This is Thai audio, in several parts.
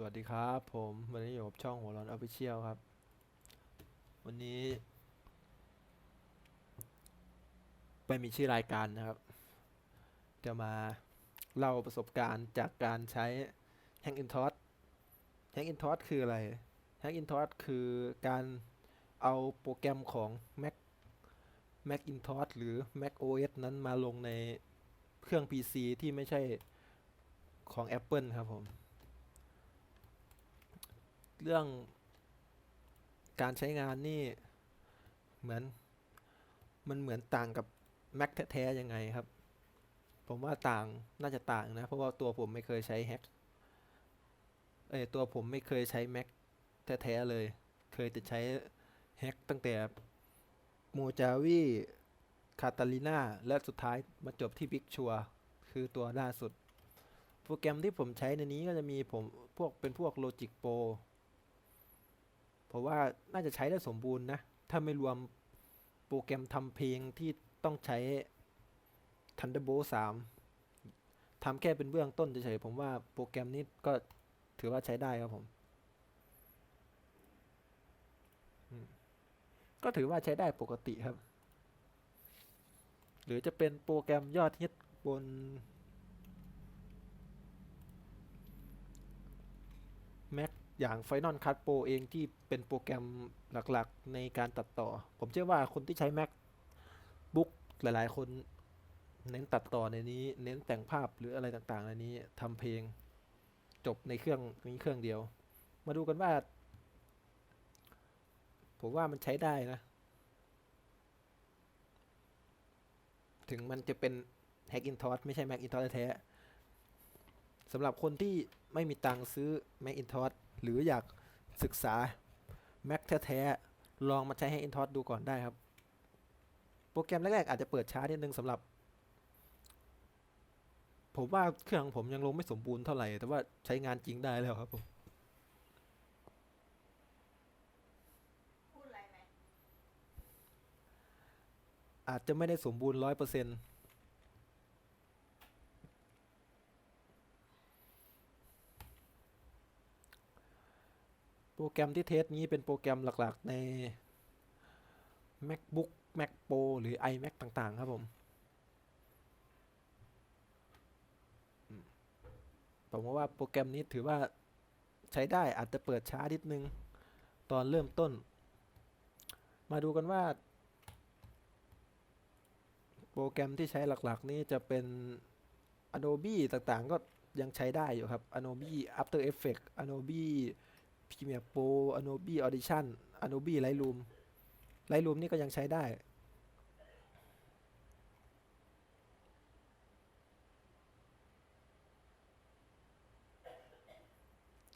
สวัสดีครับผมวันนี้อยู่กับช่องหัวร้อนออฟฟิเชียลครับ วันนี้ไม่มีชื่อรายการนะครับ จะมาเล่าประสบการณ์จากการใช้ Hang in t o s Hang in t o s คืออะไร Hang in t o s คือการเอาโปรแกรมของ Mac Macintosh หรือ Mac OS นั้นมาลงในเครื่อง PC ที่ไม่ใช่ของ Apple ครับผม เรื่องการใช้งานนี่เหมือนมันเหมือนต่างกับ Mac แท้ๆยังไงครับ ผมว่าต่างน่าจะต่างนะ เพราะว่าตัวผมไม่เคยใช้แฮกเอ้ยตัวผมไม่เคยใช้ Mac แท้ๆเลย เคยแต่ใช้แฮกตั้งแต่โมจาวีคาตาลิน่าและสุดท้ายมาจบที่ Big ชัวคือตัวล่าสุด โปรแกรมที่ผมใช้ในนี้ก็จะมีผมพวกเป็นพวก Logic Pro เพราะว่าน่าจะใช้ได้สมบูรณ์นะ ถ้าไม่รวมโปรแกรมทำเพลงที่ต้องใช้ Thunderbolt 3ทำแค่เป็นเบื้องต้นเฉยๆผมว่าโปรแกรมนี้ก็ถือว่าใช้ได้ครับผม ก็ถือว่าใช้ได้ปกติครับ หรือจะเป็นโปรแกรมยอดฮิตบน Mac อย่าง Final Cut Pro เองที่เป็นโปรแกรมหลักๆ ในการตัดต่อ ผมเชื่อว่าคนที่ใช้ MacBook หลายๆ คนเน้นตัดต่อในนี้ เน้นแต่งภาพหรืออะไรต่างๆ ในนี้ทำเพลงจบในเครื่องนี้เครื่องเดียว มาดูกันว่า ผมว่ามันใช้ได้นะ ถึงมันจะเป็น Hackintosh ไม่ใช่ Macintosh แท้สำหรับคนที่ไม่มีตังค์ซื้อ Macintosh หรืออยากศึกษา Mac แท้ๆลองมาใช้ Hackintosh ดูก่อนได้ครับ โปรแกรมแรกๆอาจจะเปิดช้านิดนึงสำหรับ ผมว่าเครื่องของผมยังลงไม่สมบูรณ์เท่าไหร่ แต่ว่าใช้งานจริงได้แล้วครับผมพูดอะไรไหมอาจจะไม่ได้สมบูรณ์ร้อยเปอร์เซ็นต์ รแกรมที่เทสนี้เป็นโปรแกรมหลักๆใน MacBook Mac Pro หรือ iMac ต่างๆ ครับผมอืมผมว่าโปรแกรมนี้ถือว่าใช้ได้อาจจะเปิดช้านิดนึง ตอนเริ่มต้น มาดูกันว่า โปรแกรมที่ใช้หลักๆ นี่จะเป็น Adobe ต่างๆ ก็ยังใช้ได้อยู่ครับ Adobe After Effects Adobe Premiere Pro Adobe Audition Adobe Lightroom Lightroom นี่ก็ยังใช้ได้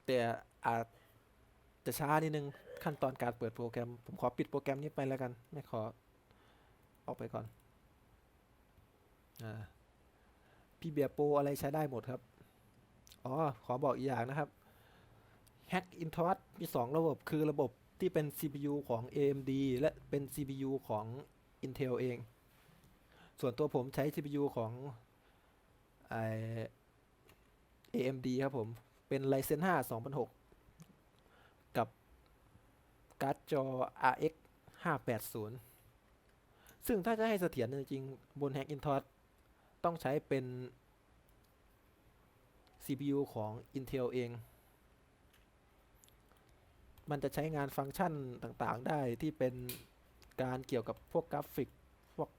แต่อาจจะช้านิดนึง ขั้นตอนการเปิดโปรแกรม ผมขอปิดโปรแกรมนี้ไปแล้วกัน ไม่ขอออกไปก่อนอพี่เบียโปรอะไรใช้ได้หมดครับ อ๋อ ขอบอกอีกอย่างนะครับ Hackintosh มี 2 ระบบคือระบบที่เป็น CPU ของ AMD และเป็น CPU ของ Intel เอง ส่วนตัวผมใช้ CPU ของไอ AMD ครับผม เป็น Ryzen 5 2006 กับการ์ดจอ RX 580 ซึ่งถ้าจะให้เสถียรจริงๆ บน Hackintosh ต้องใช้เป็น CPU ของ Intel เอง มันจะใช้งานฟังก์ชันต่างๆ ได้ที่เป็นการเกี่ยวกับพวกกราฟิก พวก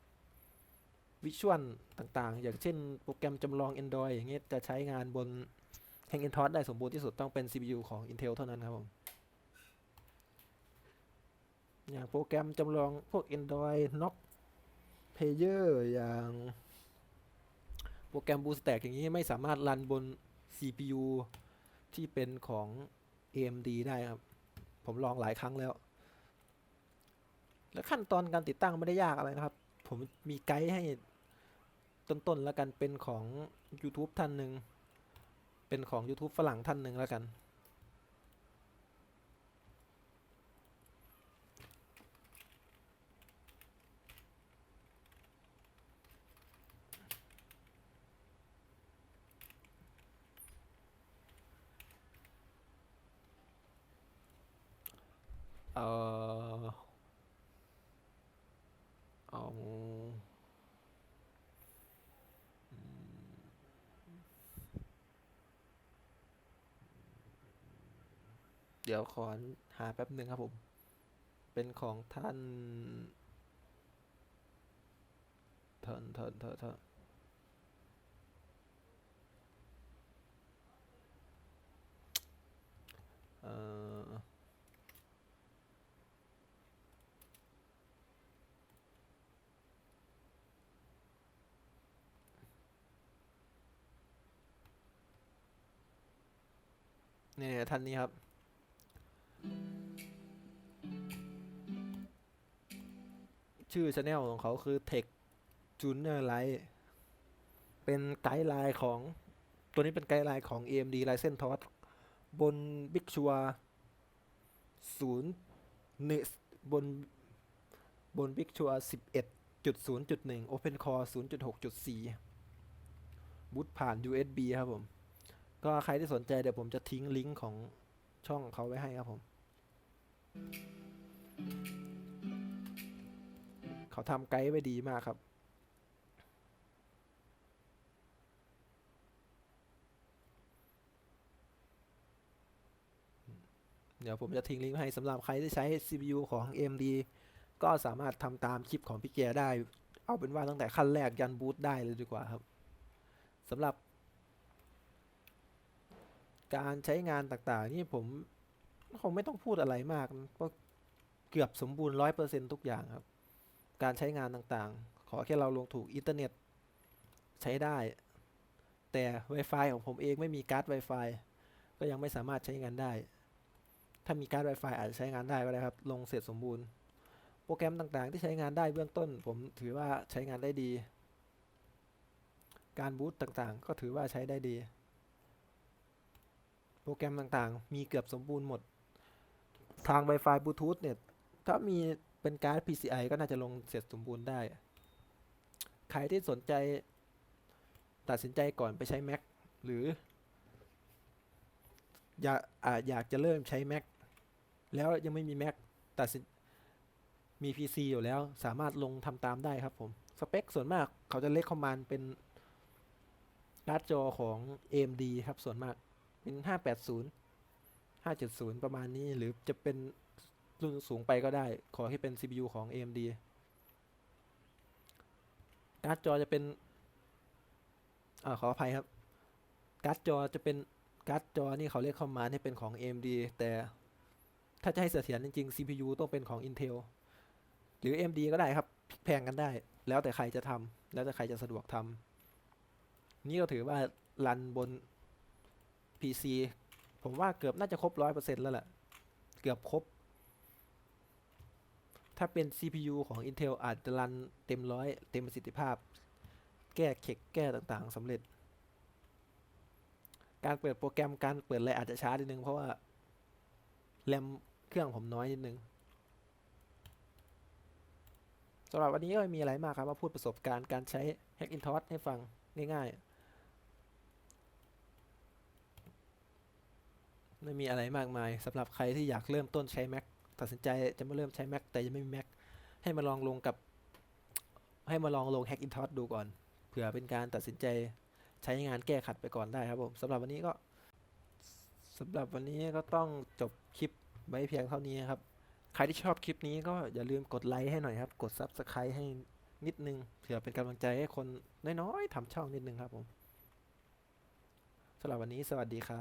วิชวลต่างๆ อย่างเช่นโปรแกรมจำลอง Android อย่างเงี้ยจะใช้งานบน Hackintosh ได้สมบูรณ์ที่สุดต้องเป็น CPU ของ Intel เท่านั้นครับผมอย่างโปรแกรมจำลองพวก Android Nox Player อย่างโปรแกรม BlueStack อย่างนี้ไม่สามารถรันบน CPU ที่เป็นของ AMD ได้ครับ ผมลองหลายครั้งแล้ว แล้วขั้นตอนการติดตั้งไม่ได้ยากอะไรนะครับ ผมมีไกด์ให้ต้นๆแล้วกันเป็นของ YouTube ท่านหนึ่งเป็นของ YouTube ฝรั่งท่านหนึ่งแล้วกัน เออเอาเดี๋ยวขอหาแป๊บหนึ่งครับผม เป็นของท่านท่านท่านท่านท่าน เนี่ยท่านนี้ครับ ชื่อช anel ของเขาคือ Tech Junior Light เป็นไกด์ไลน์ของตัวนี้เป็นไกด์ไลน์ของ AMD Ryzen TOS บน Big s u r 0เนย์หนึ่งบน บน Big s u r 11.0.1 Open Core 0.6.4บูตผ่าน USB ครับผม ก็ใครที่สนใจเดี๋ยวผมจะทิ้งลิงก์ของช่องเขาไว้ให้ครับผม เขาทำไกด์ไว้ดีมากครับ เดี๋ยวผมจะทิ้งลิงก์ให้สำหรับใครที่ใช้ CPU ของ AMD ก็สามารถทำตามคลิปของพี่แกได้ เอาเป็นว่าตั้งแต่ขั้นแรกยันบูตได้เลยดีกว่าครับสำหรับ การใช้งานต่างๆ นี่ผมคงไม่ต้องพูดอะไรมากเพราะเกือบสมบูรณ์ร้อยเปอร์เซ็นทุกอย่างครับ การใช้งานต่างๆ ขอแค่เราลงถูกอินเทอร์เน็ตใช้ได้ แต่ Wi-Fi ของผมเองไม่มีการ์ด Wi-Fi ก็ยังไม่สามารถใช้งานได้ ถ้ามีการ์ด Wi-Fi อาจจะใช้งานได้ก็ได้ครับ ลงเสร็จสมบูรณ์ โปรแกรมต่างๆ ที่ใช้งานได้เบื้องต้น ผมถือว่าใช้งานได้ดี การบูตต่างๆ ก็ถือว่าใช้ได้ดี โปรแกรมต่างๆ มีเกือบสมบูรณ์หมด ทาง Wi-Fi Bluetooth เนี่ย ถ้ามีเป็นการ์ด PCI ก็น่าจะลงเสร็จสมบูรณ์ได้ ใครที่สนใจตัดสินใจก่อนไปใช้ Mac หรือ อยากอาอยากจะเริ่มใช้ Mac แล้วยังไม่มี Mac ตัดสินมี PC อยู่แล้วสามารถลงทำตามได้ครับผม สเปคส่วนมากเขาจะเล็กคอมมานด์เป็นการ์ดจอของ AMD ครับส่วนมาก เป็น 580 570 ประมาณนี้หรือจะเป็นรุ่นสูงไปก็ได้ ขอให้เป็น CPU ของ AMD การ์ดจอจะเป็นอขออภัยครับ การ์ดจอจะเป็นการ์ดจอนี่เขาเรียกคอมมานด์ให้เป็นของ AMD แต่ถ้าจะให้เสถียรจริงๆ CPU ต้องเป็นของ Intel หรือ AMD ก็ได้ครับพลิกแพงกันได้ แล้วแต่ใครจะทำแล้วแต่ใครจะสะดวกทำนี่ก็ถือว่ารันบน PC ผมว่าเกือบน่าจะครบร้อยเปอร์เซ็นต์แล้วแหละเกือบครบ ถ้าเป็น CPU ของ Intel อาจจะรันเต็มร้อยเต็มประสิทธิภาพ แก้เข็กแก้ต่างๆสำเร็จ การเปิดโปรแกรมการเปิดอะไรอาจจะช้านิดนึง เพราะว่าแรมเครื่องผมน้อยนิดนึงสำหรับวันนี้ก็ไม่มีอะไรมากครับ มาพูดประสบการณ์การใช้ Hackintosh ให้ฟังง่ายๆ ไม่มีอะไรมากมายสำหรับใครที่อยากเริ่มต้นใช้ Mac ตัดสินใจจะมาเริ่มใช้ Mac แต่ยังไม่มี Mac ให้มาลองลงกับ ให้มาลองลง Hackintosh ดูก่อนเผื่อเป็นการตัดสินใจใช้งานแก้ขัดไปก่อนได้ครับผมสำหรับวันนี้ก็สำหรับวันนี้ก็ต้องจบคลิปไว้เพียงเท่านี้ครับ ใครที่ชอบคลิปนี้ก็อย่าลืมกดไลค์ให้หน่อยครับ กด Subscribe ให้นิดนึงเผื่อเป็นกำลังใจให้คนน้อยๆทำช่องนิดนึงครับผมสำหรับวันนี้สวัสดีครับ